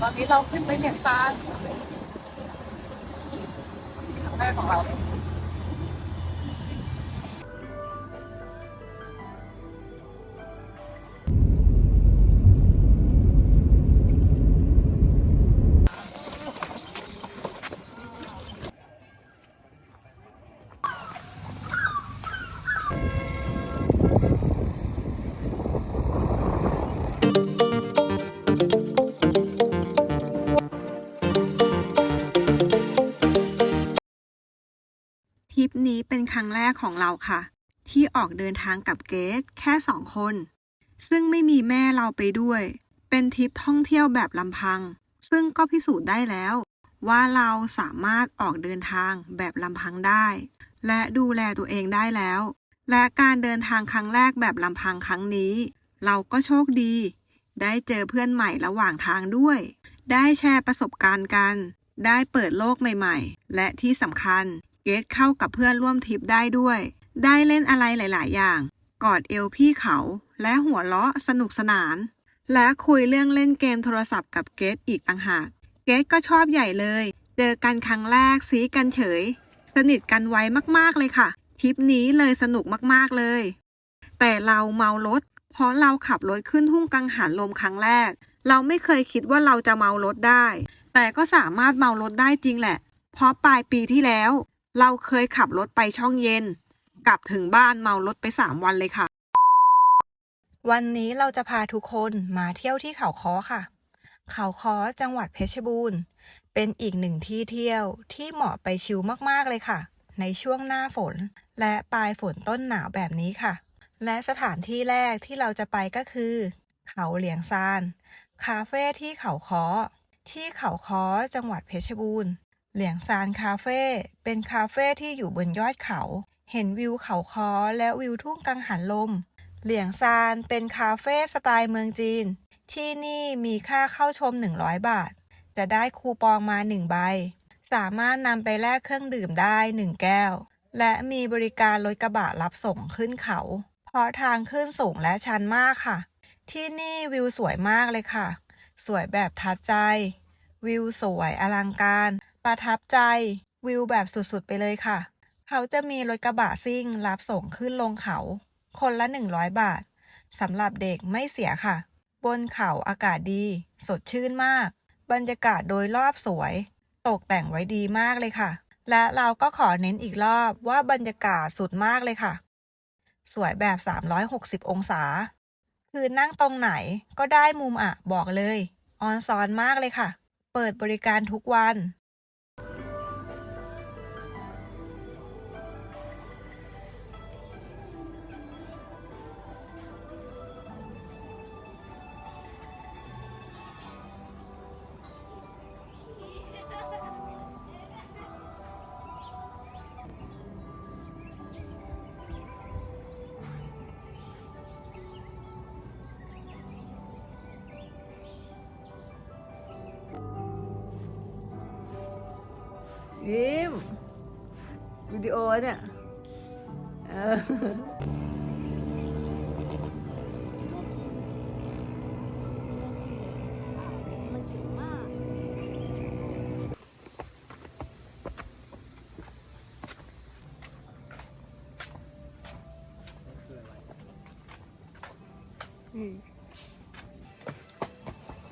ตอนนี้เราขึ้นไปเนียงซานครั้งแรกของเราเลย แรกของเราค่ะ ที่ออกเดินทางกับเกสแค่สองคน ซึ่งไม่มีแม่เราไปด้วย เป็นทริปท่องเที่ยวแบบลำพัง ซึ่งก็พิสูจน์ได้แล้ว ว่าเราสามารถออกเดินทางแบบลำพังได้ และดูแลตัวเองได้แล้ว และการเดินทางครั้งแรกแบบลำพังครั้งนี้ เราก็โชคดี ได้เจอเพื่อนใหม่ระหว่างทางด้วย ได้แชร์ประสบการณ์กันได้เปิดโลกใหม่ ๆ และที่สำคัญ เกตเข้ากับเพื่อนร่วมทริปได้ด้วย ได้เล่นอะไรหลาย ๆ อย่าง กอดเอวพี่เขาและหัวเราะสนุกสนาน และคุยเรื่องเล่นเกมโทรศัพท์กับเกตอีกต่างหาก เกตก็ชอบใหญ่เลย เจอกันครั้งแรกซีกันเฉย สนิทกันไวมากๆเลยค่ะทริปนี้เลยสนุกมากๆเลย แต่เราเมารถ เพราะเราขับรถขึ้นทุ่งกังหันลมครั้งแรก เราไม่เคยคิดว่าเราจะเมารถได้ แต่ก็สามารถเมารถได้จริงแหละ เพราะปลายปีที่แล้ว เราเคยขับรถไปช่องเย็น กลับถึงบ้านเมารถไปสามวันเลยค่ะ วันนี้เราจะพาทุกคนมาเที่ยวที่เขาค้อค่ะ เขาค้อจังหวัดเพชรบูรณ์ เป็นอีกหนึ่งที่เที่ยวที่เหมาะไปชิลมากๆเลยค่ะ ในช่วงหน้าฝน และปลายฝนต้นหนาวแบบนี้ค่ะ และสถานที่แรกที่เราจะไปก็คือ เขาเหลียงซาน คาเฟ่ที่เขาค้อที่เขาค้อจังหวัดเพชรบูรณ์ เหลียงซานคาเฟ่เป็นคาเฟ่ที่อยู่บนยอดเขา เห็นวิวเขาค้อและวิวทุ่งกังหันลม เหลียงซานเป็นคาเฟ่สไตล์เมืองจีน ที่นี่มีค่าเข้าชม 100 บาท จะได้คูปองมา 1 ใบ สามารถนำไปแลกเครื่องดื่มได้ 1 แก้ว และมีบริการรถกระบะรับส่งขึ้นเขา เพราะทางขึ้นสูงและชันมากค่ะ ที่นี่วิวสวยมากเลยค่ะ สวยแบบทัดใจ วิวสวยอลังการ ประทับใจวิวแบบสุดๆ ไปเลยค่ะ เขาจะมีรถกระบะซิ่งรับส่งขึ้นลงเขา คนละ 100 บาทสำหรับเด็กไม่เสียค่ะ บนเขาอากาศดี สดชื่นมาก บรรยากาศโดยรอบสวย ตกแต่งไว้ดีมากเลยค่ะ และเราก็ขอเน้นอีกรอบว่าบรรยากาศสุดมากเลยค่ะ สวยแบบ 360 องศา คือนั่งตรงไหนก็ได้มุมอะ บอกเลย ออนซอนมากเลยค่ะ เปิดบริการทุกวัน วเนี่ยเออ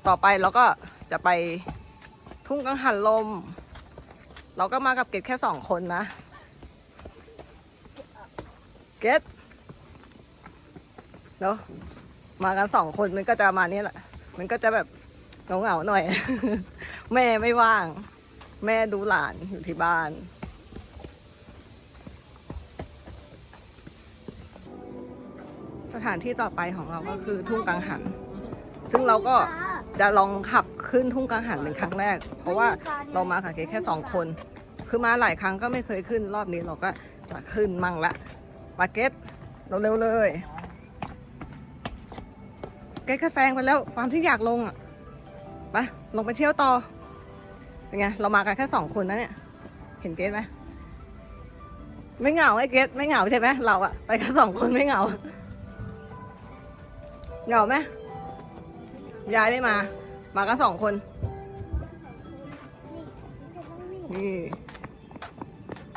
ต่อไปเราก็จะไปทุ่งกังหันลม เราก็มากับเกดแค่สองคนนะ เกดเนาะมากันสองคนมันก็จะมาเนี่แหละ มันก็จะแบบเหงาๆหน่อย แม่ไม่ว่าง แม่ดูหลานอยู่ที่บ้านสถานที่ต่อไปของเราก็คือทุ่งกังหัน ซึ่งเราก็จะลองขับขึ้นทุ่งกังหันเป็นครั้งแรก เพราะว่าเรามากับเกแค่สองคน คือมาหลายครั้งก็ไม่เคยขึ้นรอบนี้เราก็จะขึ้นมั่งละาเกตเราเร็วเลย เกตแค่แซงไปแล้วความที่อยากลงอะไปลงไปเที่ยวต่อเป็นไงเรามากันแค่สองคนนะเนี่ย เห็นเกตไหมไม่เหงาไอ้เกตไม่เหงาใช่ไหมเราอะไปกันสองคนไม่เหงาเหงาไหมยายไม่มา มากันสองคน นี่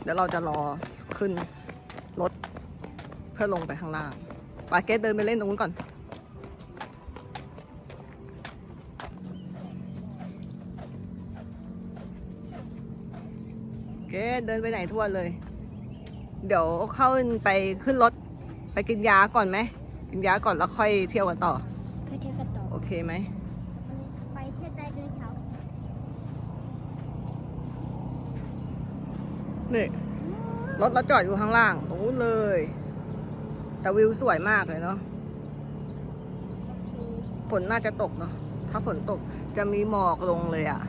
เดี๋ยวเราจะรอขึ้นรถ เพื่อลงไปข้างล่างปาเกตเดินไปเล่นตรงนู้นก่อน เกดเดินไปไหนทั่วเลย เดี๋ยวเข้าไปขึ้นรถไปกินยาก่อนไหม กินยาก่อนแล้วค่อยเที่ยวกันต่อเคยเที่ยวกันต่อ โอเคไหม ไปเที่ยวได้ด้วยเช้านี่รถเราจอดอยู่ข้างล่างตรงนู้นเลย แต่วิวสวยมากเลยเนาะฝนน่าจะตกเนาะถ้าฝนตกจะมีหมอกลงเลยอะ่ะ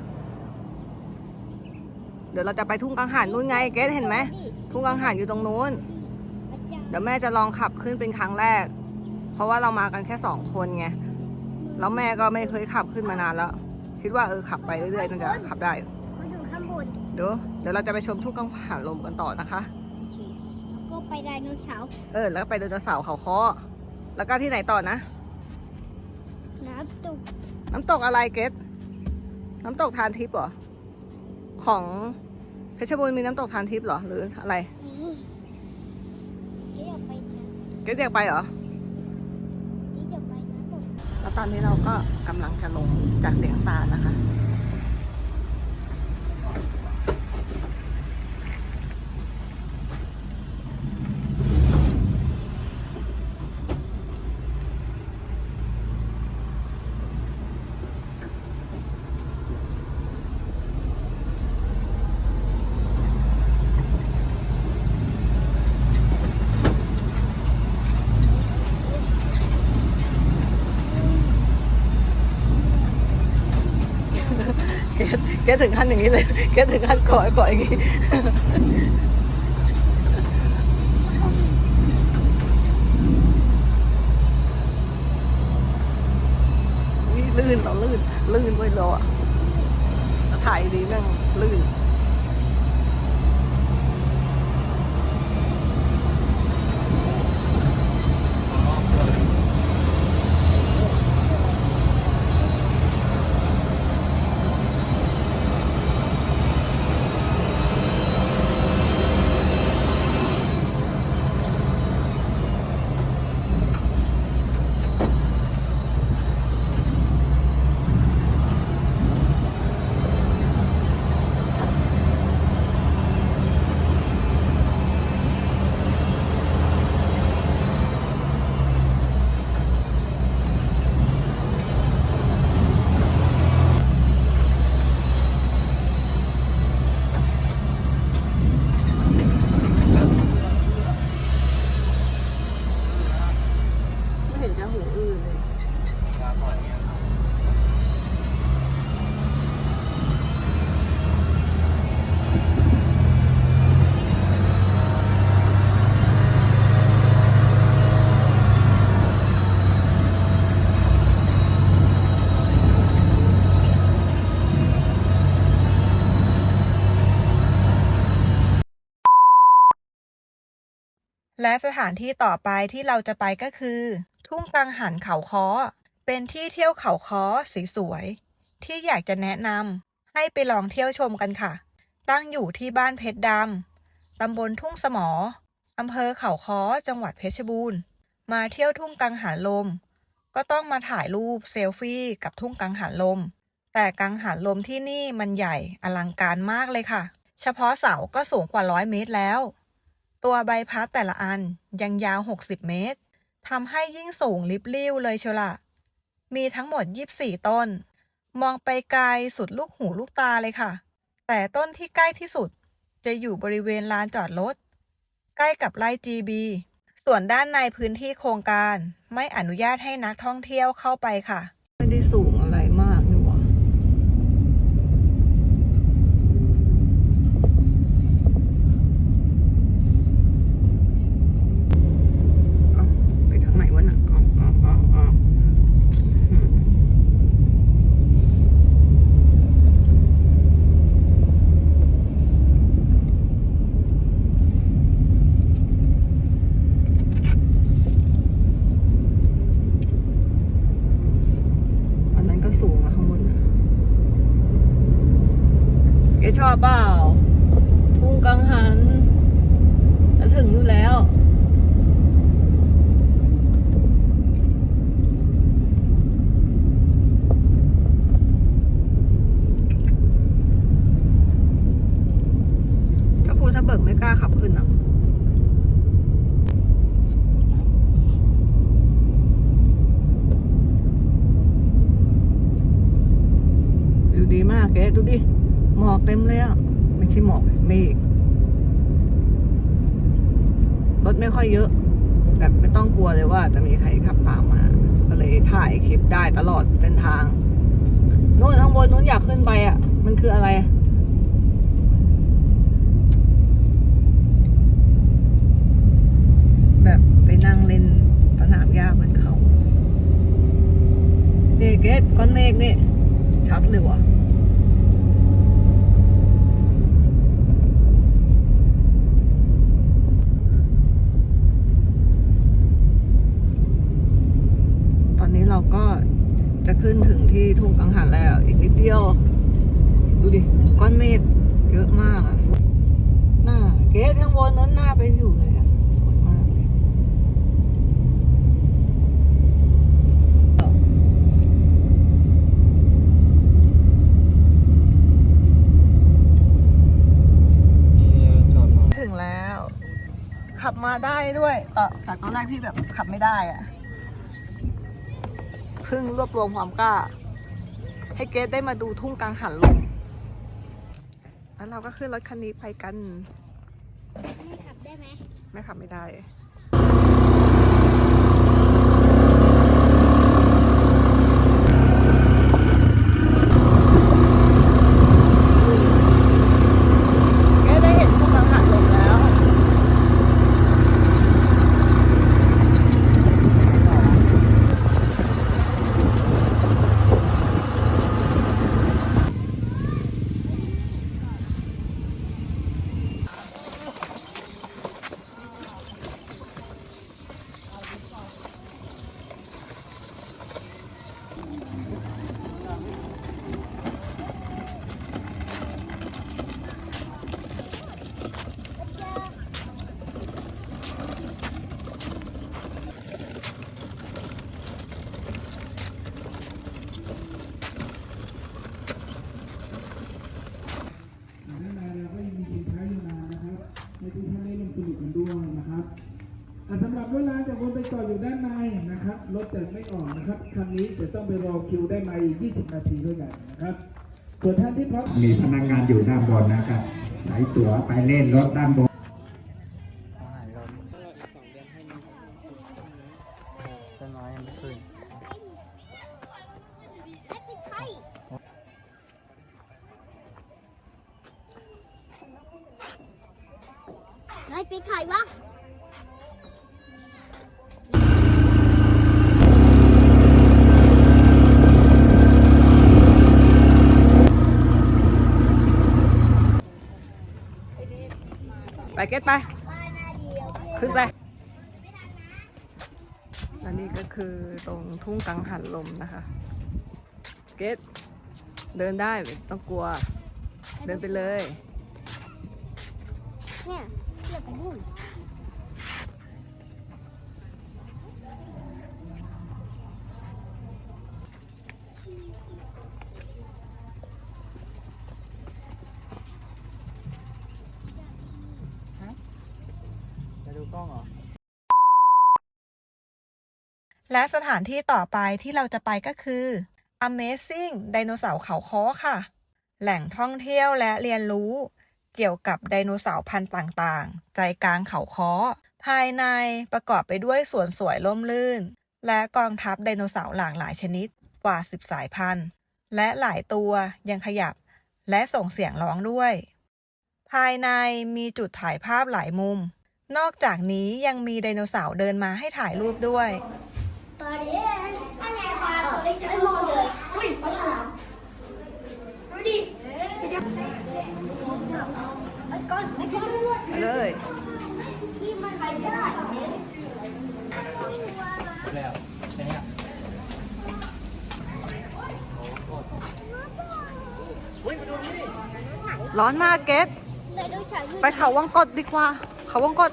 เดี๋ยวเราจะไปทุ่งกังหันนู่นไงเกสเห็นไหมทุ่งกังหันอยู่ตรงนู้น เดี๋ยวแม่จะลองขับขึ้นเป็นครั้งแรก เพราะว่าเรามากันแค่สองคนไงแล้วแม่ก็ไม่เคยขับขึ้นมานานแล้ว คิดว่าเออขับไปเรื่อยๆน่าจะขับได้มาอยู่ข้างบนเดี๋ยวเดี๋ยวเราจะไปชมทุ่งกังหันลมกันต่อนะคะแล้ว ก็ไปไดโนเสาร์เออ แล้วก็ไปไดโนเสาร์เขาคอแล้วก็ที่ไหนต่อนะ น้ำตกน้ำตกอะไรเกตน้ำตกทานทิพย์เหรอ ของเพชรบูรณ์มีน้ำตกทานทิพย์เหรอ หรืออะไรนี่เดี๋ยวไปนะเกตอยากไปเหรอ นี่เดี๋ยวไปน้ำตก แล้วตอนนี้เราก็กำลังจะลงจากเตียงซานนะคะ แกถึงขั้นอย่างนี้เลยแกถึงขั้นก่อยก่อยอย่างนี้นี่ลื่นต่อลื่น ลื่นไว้ยเรอะถ่ายดีนั่งลื่น และสถานที่ต่อไปที่เราจะไปก็คือ ทุ่งกังหันเขาค้อ เป็นที่เที่ยวเขาค้อสวยๆที่อยากจะแนะนำให้ไปลองเที่ยวชมกันค่ะ ตั้งอยู่ที่บ้านเพชรดำตำบลทุ่งสมออำเภอเขาค้อจังหวัดเพชรบูรณ์ มาเที่ยวทุ่งกังหันลม ก็ต้องมาถ่ายรูปเซลฟี่กับทุ่งกังหันลม แต่กังหันลมที่นี่มันใหญ่อลังการมากเลยค่ะ เฉพาะเสาก็สูงกว่าร้อยเมตรแล้ว ตัวใบพัดแต่ละอันยังยาว 60 เมตรทำให้ยิ่งสูงลิบลิ่วเลยเชียวละมีทั้งหมด 24 ต้น มองไปไกลสุดลูกหูลูกตาเลยค่ะ แต่ต้นที่ใกล้ที่สุด จะอยู่บริเวณลานจอดรถใกล้กับไร่ GB ส่วนด้านในพื้นที่โครงการไม่อนุญาตให้นักท่องเที่ยวเข้าไปค่ะ ไม่ได้สูงอะไรมากนี่หว่าเอาไปทางไหนวะน่ะเอาเอาเอาเอาอืม อันนั้นก็สูงอะข้างบนน่ะเอชอบเปล่า กังหัน จะถึงอยู่แล้ว ถ้าภูถ้าเบิกไม่กล้าขับขึ้นอะ วิวดีมากแกดูดิ หมอกเต็มเลยอะ ไม่ใช่หม อกเมฆรถไม่ค่อยเยอะ แบบไม่ต้องกลัวเลยว่าจะมีใครขับตามมา ก็เลยถ่ายคลิปได้ตลอดเส้นทางนู้นข้างบนนู้นอยากขึ้นไปอะ มันคืออะไรแบบไปนั่งเล่นสนามหญ้าบนเขานี่เกตก้อนเมฆนี่ ชัดเลยวะตอนนี้เราก็จะ ถึงที่ทุ่งกังหันแล้ว อีกนิดเดียว ดูดิ ก้อนเมฆเยอะมากอะสวยหน้าเกสข้างบนนั้นหน้าไปอยู่เลยอะสวยมากเลยถึงแล้ว ขับมาได้ด้วยเออแต่ตอนแรกที่แบบขับไม่ได้อะเพิ่งรวบรวมความกล้า ให้เกสได้มาดูทุ่งกลางหันลมแล้วเราก็ขึ้นรถคันนี้ไปกันให้ขับได้ไหม ไม่ขับไม่ได้ เกสได้เห็นทุ่งกลางหันลมแล้ว ด้านในเราก็ยังมีสินค้าอยู่นานนะครับให้ทุกท่านได้ลงสนุกกันด้วยนะครับอะสำหรับเวลาจากวนไปจอดอยู่ด้าน ในนะครับรถจะไม่ออกนะครับคันนี้จะต้องไปรอคิวได้ไหม20 นาทีด้วยกันนะครับส่วนท่านที่พร้อมมีพนักงานอยู่ด้านบนนะครับไหลตั๋วไปเล่นรถด้านบน กังหันลมนะคะเกตเดินได้ไม่ต้องกลัว เดินไปเลย เนี่ยเทียบกับนู่น และสถานที่ต่อไปที่เราจะไปก็คือ Amazing ไดโนเสาร์เขาค้อค่ะ แหล่งท่องเที่ยวและเรียนรู้ เกี่ยวกับไดโนเสาร์พันธุ์ต่างๆ ใจกลางเขาค้อ ภายในประกอบไปด้วยสวนสวยร่มรื่น และกองทัพไดโนเสาร์หลากหลายชนิดกว่า10สายพันธุ์ และหลายตัวยังขยับ และส่งเสียงร้องด้วย ภายในมีจุดถ่ายภาพหลายมุม นอกจากนี้ยังมีไดโนเสาร์เดินมาให้ถ่ายรูปด้วย ตอนนี้อันไหนปลาตัวเล็กจะไม่มองเลยอุ้ยปลาฉลามดูดิไอ้ก้อนไอ้ก้อนไปเลยที่มันไปได้ร้อนมากเกตไดโนเสาร์อยู่ไปเขาวังกดดีกว่า เขาวังกด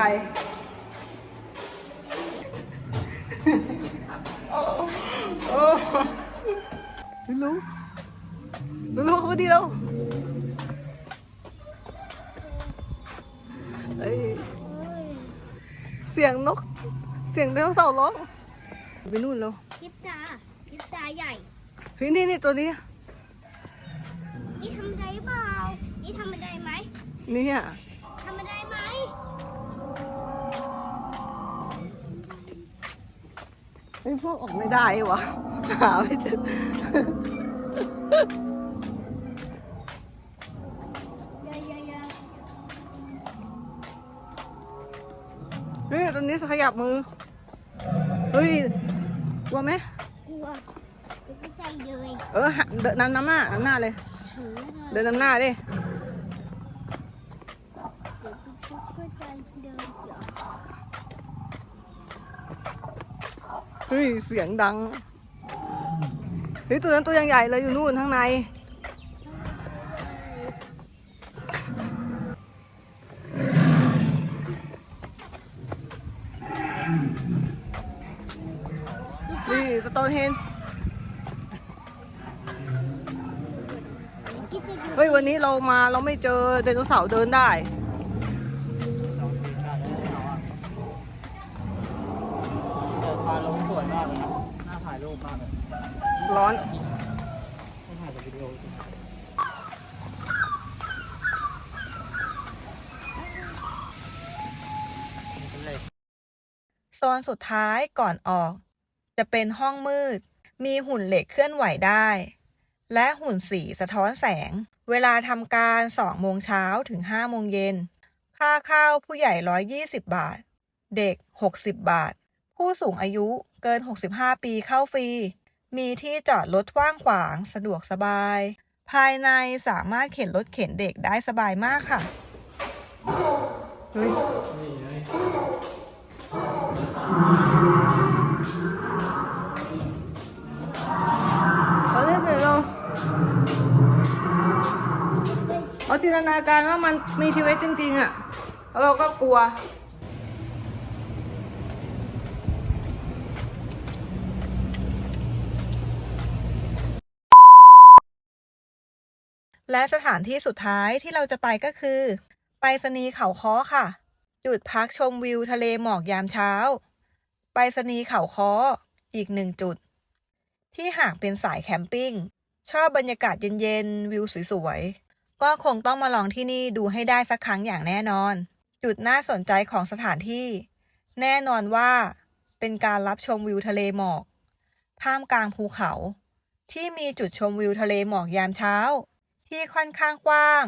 คิดว่าหนีใคร โอ้รู้รู้รู้เขาดีแล้วเอ้ยเสียงนก เสียงไดโนเสาร์ร้องไปนู่นแล้วพิบตาพิบตาใหญ่เฮ้ยนี่นี่ตัวนี้ นี่ทำได้เปล่า นี่ทำได้ไหมนี่อะทำได้ ไหมไอ้พวกออกไม่ได้วะหาไม่เจอเยอะเยอะเยอะเฮ้ยตอนนี้ขยับมือ เฮ้ย กลัวไหมกลัวกลัวใจเลย เออหาเดินนำน้ำหน้า นำหน้าเลยหือเดินนำหน้าดิ เดี๋ยวกลัวใจเดินเดี๋ยว เฮ้ยเสียงดังเฮ้ยตัวนั้นตัวยังใหญ่เลยอยู่นู่นข้างใน นี่สโตนเฮนเฮ้ยวันนี้เรามาเราไม่เจอไดโนเสาร์เดินได้ แต่ถ่ายลงสวยมากเลยนะน่าถ่ายรูปมากเลย ร้อนโซนสุดท้ายก่อนออก จะเป็นห้องมืด มีหุ่นเหล็กเคลื่อนไหวได้ และหุ่นสีสะท้อนแสง เวลาทำการ2โมงเช้าถึง5โมงเย็น ค่าเข้าผู้ใหญ่ 120 บาท เด็ก 60 บาท ผู้สูงอายุเกิน 65 ปีเข้าฟรี มีที่จอดรถกว้างขวางสะดวกสบาย ภายในสามารถเข็นรถเข็นเด็กได้สบายมากค่ะเฮ้ยเราเล่นเลยเราเราจินตนาการว่ามันมีชีวิตจริงๆอะแล้วเราก็กลัว และสถานที่สุดท้ายที่เราจะไปก็คือ ไปรษณีเขาค้อค่ะ จุดพักชมวิวทะเลหมอกยามเช้า ไปรษณีเขาค้ออีกหนึ่งจุด ที่หากเป็นสายแคมปิ้ง ชอบบรรยากาศเย็นๆ วิวสวยๆ ก็คงต้องมาลองที่นี่ดูให้ได้สักครั้งอย่างแน่นอน จุดน่าสนใจของสถานที่ แน่นอนว่าเป็นการรับชมวิวทะเลหมอก ท่ามกลางภูเขา ที่มีจุดชมวิวทะเลหมอกยามเช้า ที่ค่อนข้างกว้าง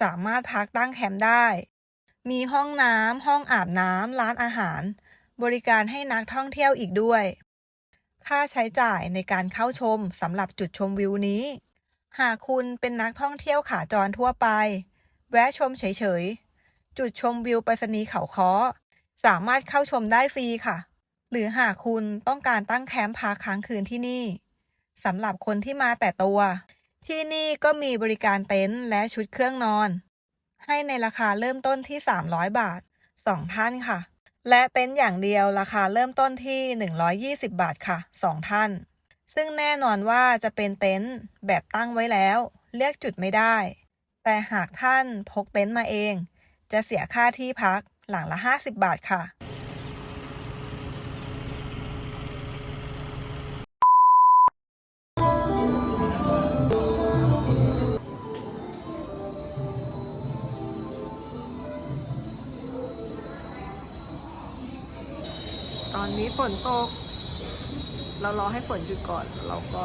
สามารถพักตั้งแคมป์ได้ มีห้องน้ำห้องอาบน้ำร้านอาหาร บริการให้นักท่องเที่ยวอีกด้วย ค่าใช้จ่ายในการเข้าชมสำหรับจุดชมวิวนี้ หากคุณเป็นนักท่องเที่ยวขาจรทั่วไป แวะชมเฉยๆ จุดชมวิวปรษณีเขาค้อสามารถเข้าชมได้ฟรีค่ะ หรือหากคุณต้องการตั้งแคมป์พักค้างคืนที่นี่สำหรับคนที่มาแต่ตัว ที่นี่ก็มีบริการเต็นท์และชุดเครื่องนอน ให้ในราคาเริ่มต้นที่ 300 บาท 2 ท่านค่ะ และเต็นท์อย่างเดียวราคาเริ่มต้นที่ 120 บาทค่ะ 2 ท่าน ซึ่งแน่นอนว่าจะเป็นเต็นท์แบบตั้งไว้แล้ว เลือกจุดไม่ได้ แต่หากท่านพกเต็นท์มาเอง จะเสียค่าที่พักหลังละ 50 บาทค่ะ อนนี้ฝนตก เรารอให้ฝนหยุดก่อน เราก็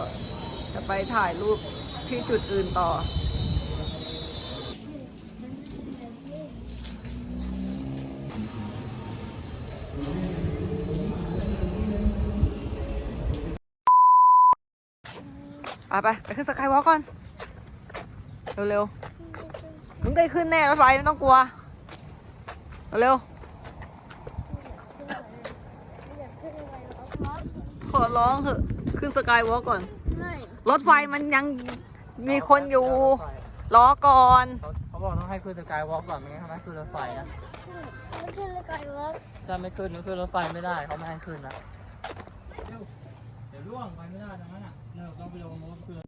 จะไปถ่ายรูปที่จุดอื่นต่อไปไป ไปขึ้นสกายวอล์กก่อน เร็วๆมึงได้ขึ้นแน่รถไฟไม่ต้องกลัว เร็วๆ อร้องเถอะ ขึ้นสกายวอล์กก่อน ไม่รถไฟมันยังมีคนอยู่รอก่อนเขาเขาบอกต้องให้ขึ้นสกายวอล์กก่อนไม่งั้นเขาไม่ให้ขึ้นรถไฟนะไม่ขึ้นเลยก่อนวะถ้าไม่ขึ้นก็ขึ้นรถไฟไม่ได้เขาไม่ให้ขึ้นนะเร็วเดี๋ยวร่วงไปไม่ได้ทั้งนั้นอะเลิกต้องไปลงโน้ตคือ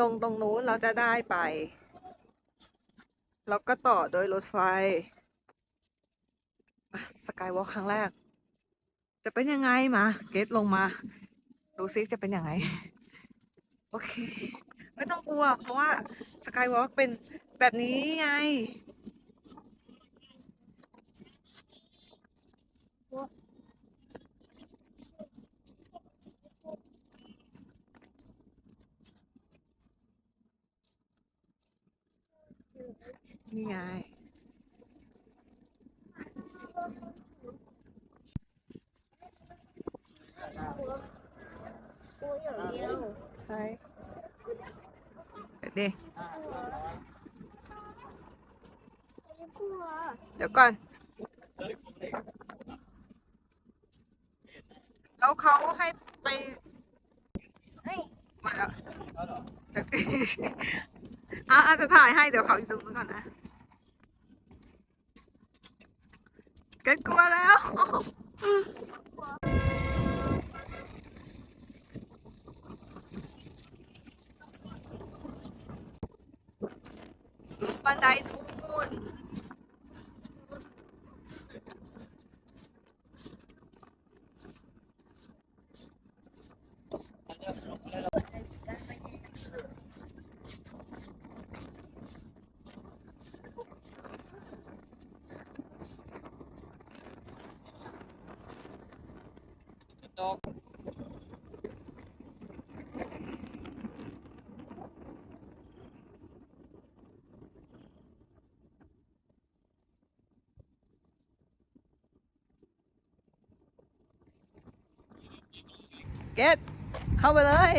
ลงตรงนู้นเราจะได้ไป แล้วก็ต่อโดยรถไฟสกายวอล์กครั้งแรก จะเป็นยังไงมา เกตลงมาดูซิจะเป็นยังไง โอเค ไม่ต้องกลัว เพราะว่าสกายวอล์กเป็นแบบนี้ไง นี่ไงตัวอย่างเดียวใช่เดี๋ยวดิไม่กเดี๋ยวก่อน แล้วเขาให้ไปเฮ้ยมาแล้ว อะอาจจะถ่ายให้เดี๋ยวเขาอยู่ตรงนู้นก่อนนะ เกิดกลัวแล้ว ลงบันไดนู่น เกตเข้าไปเลย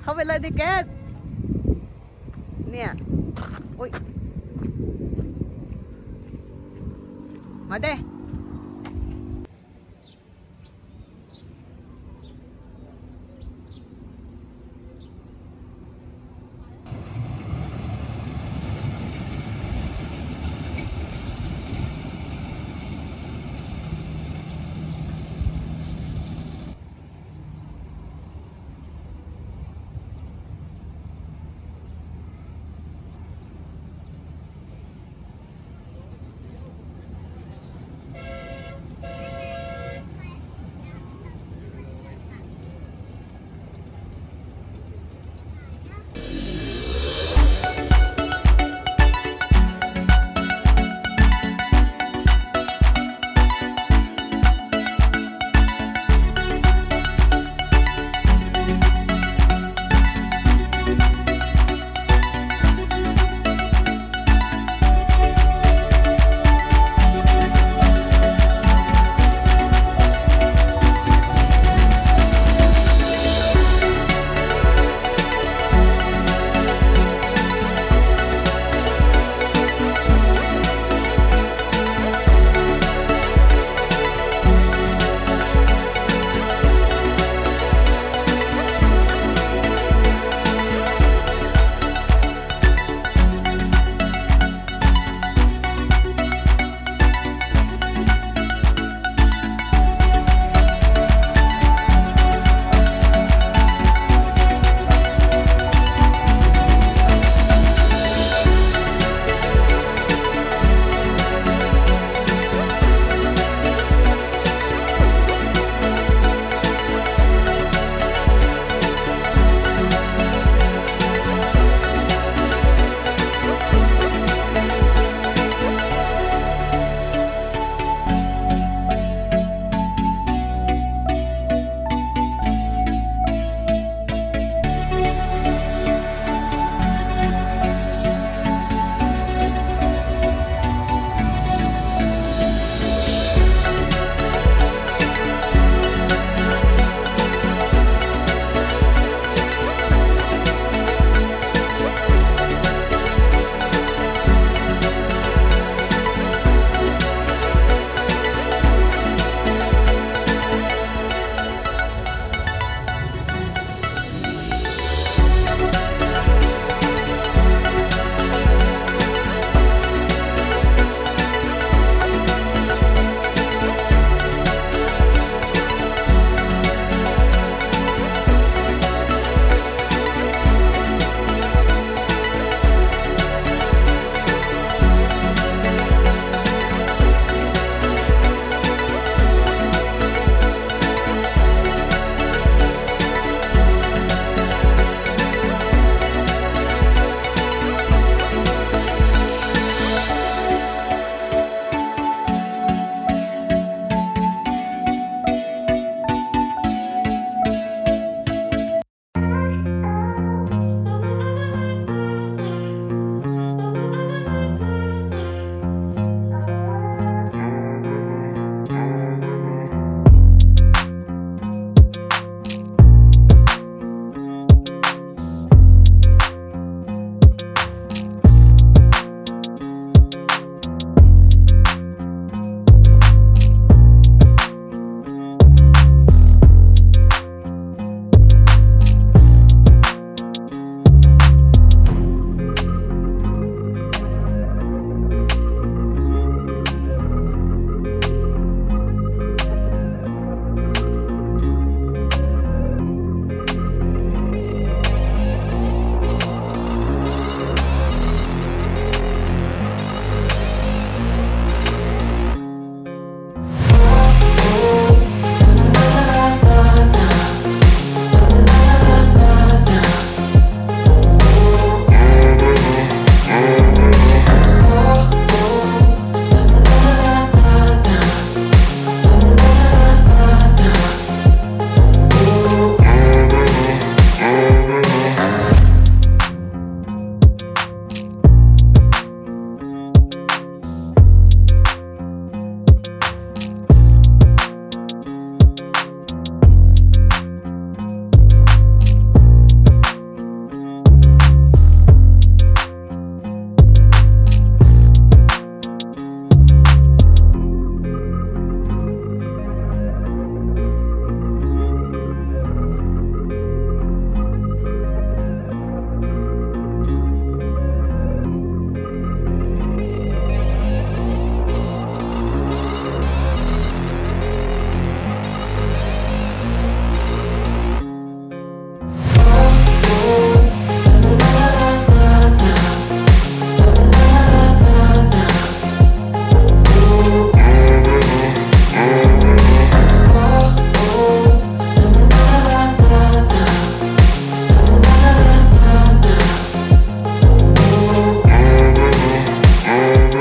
เข้าไปเลยดิเกตเนี่ยอุ้ยมาเด้